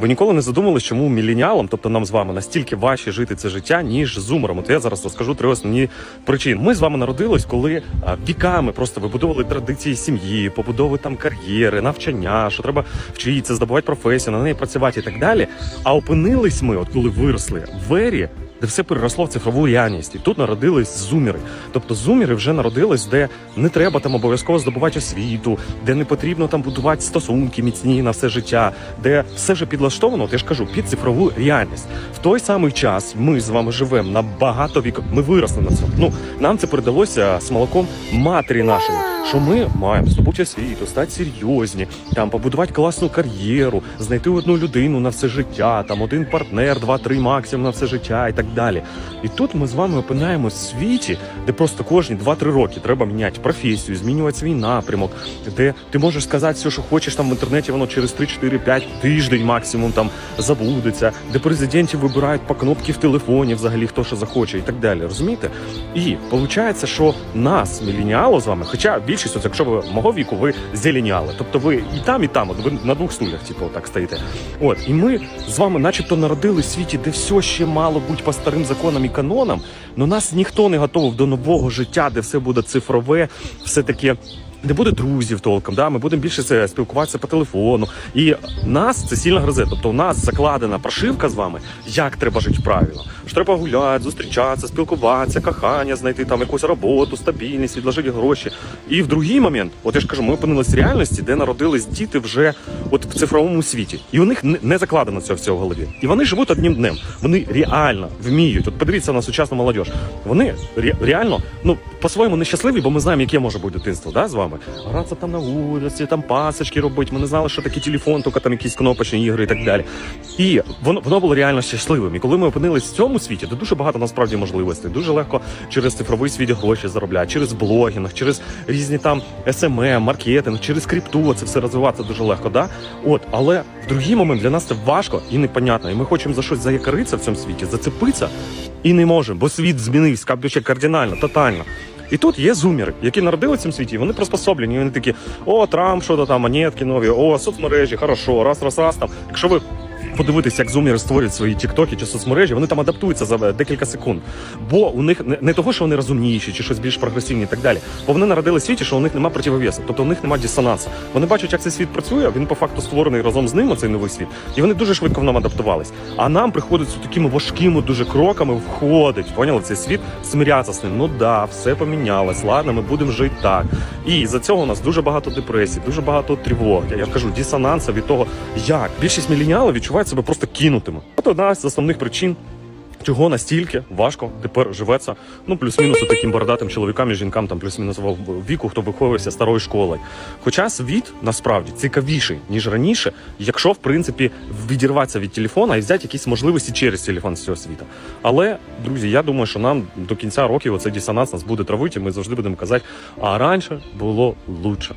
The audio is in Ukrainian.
ви ніколи не задумувалися, чому міленіалам, тобто нам з вами, настільки важче жити це життя, ніж зумерам. От я зараз розкажу три основні причини. Ми з вами народились, коли віками просто вибудовували традиції сім'ї, побудови там кар'єри, навчання, що треба вчитися, здобувати професію, на неї працювати і так далі. А опинились ми, от коли виросли в ері, де все переросло в цифрову реальність. І тут народились зуміри. Тобто зуміри вже народились, де не треба там обов'язково здобувати освіту, де не потрібно там будувати стосунки міцні на все життя, де все вже підлаштовано, от я ж кажу, під цифрову реальність. В той самий час ми з вами живемо на багато віків. Ми виросли на цьому. Ну нам це передалося з молоком матері нашої. Що ми маємо здобути освіту, стати серйозні, там побудувати класну кар'єру, знайти одну людину на все життя, там один партнер, два-три максимум на все життя і так далі. І тут ми з вами опинаємось в світі, де просто кожні 2-3 роки треба міняти професію, змінювати свій напрямок, де ти можеш сказати все, що хочеш там в інтернеті, воно через 3-4-5 тиждень максимум там забудеться, де президентів вибирають по кнопки в телефоні, взагалі хто що захоче, і так далі. Розумієте? І виходить, що нас, міленіало з вами, хоча більшість, от якщо ви мого віку, ви зеленіали. Тобто ви і там, і там, от ви на двох стульях, типу, так стоїте. От, і ми з вами, начебто, народились в світі, де все ще мало бути по старим законам і канонам, але нас ніхто не готовив до нового життя, де все буде цифрове, все таке. Не буде друзів толком, да? ми будемо більше спілкуватися по телефону. І нас це сильно гризе. Тобто у нас закладена прошивка з вами, як треба жити правильно. Що треба гуляти, зустрічатися, спілкуватися, кохання, знайти там якусь роботу, стабільність, відложити гроші. І в другий момент, от я ж кажу, ми опинились в реальності, де народились діти вже от в цифровому світі. І у них не- закладено цього всього в голові. І вони живуть одним днем. Вони реально вміють. От подивіться на сучасну молодь. Вони ре- реально, ну по-своєму нещасливі, бо ми знаємо, яке може бути дитинство, да, з вами. Гратися там на вулиці, там пасочки робити. Ми не знали, що таке телефон, тільки там якісь кнопочні ігри і так далі. І воно воно було реально щасливим. І коли ми опинились в цьому світі, де дуже багато насправді можливостей, дуже легко через цифровий світ гроші заробляти, через блогінг, через різні там SMM, маркетинг, через крипту це все розвиватися дуже легко. Да? От, але в другий момент для нас це важко і непонятно. І ми хочемо за щось заякоритися в цьому світі, зацепитися і не можемо, бо світ змінився кардинально, тотально. І тут є зумери, які народили в цьому світі, вони приспособлені. Вони такі: о, Трамп, що то там, монетки нові, о, соцмережі, хорошо, раз, раз, раз там. Якщо ви подивитися, як зумери створюють свої тіктоки чи соцмережі, вони там адаптуються за декілька секунд. Бо у них не, того, що вони розумніші чи щось більш прогресивні і так далі. Бо вони народили світі, що у них немає противовесу, тобто у них немає дисонансу. Вони бачать, як цей світ працює. Він по факту створений разом з ним, цей новий світ, і вони дуже швидко в нам адаптувались. А нам приходиться такими важкими дуже кроками входить. Поняли цей світ, смирятися з ним. Ну да, все помінялось. Ладно, ми будемо жити так. І за цього у нас дуже багато депресій, дуже багато тривог. Я, я кажу, дисонанса від того, як більшість міленіалів відчувають себе просто кинутими. От одна з основних причин. Чого настільки важко тепер живеться, ну плюс-мінус таким бородатим чоловікам і жінкам, там плюс-мінус віку, хто виховується старою школою. Хоча світ насправді цікавіший ніж раніше, якщо в принципі відірватися від телефона і взяти якісь можливості через телефон з цього світу. Але друзі, я думаю, що нам до кінця років оцей дисонанс нас буде травити. Ми завжди будемо казати, а раніше було лучше.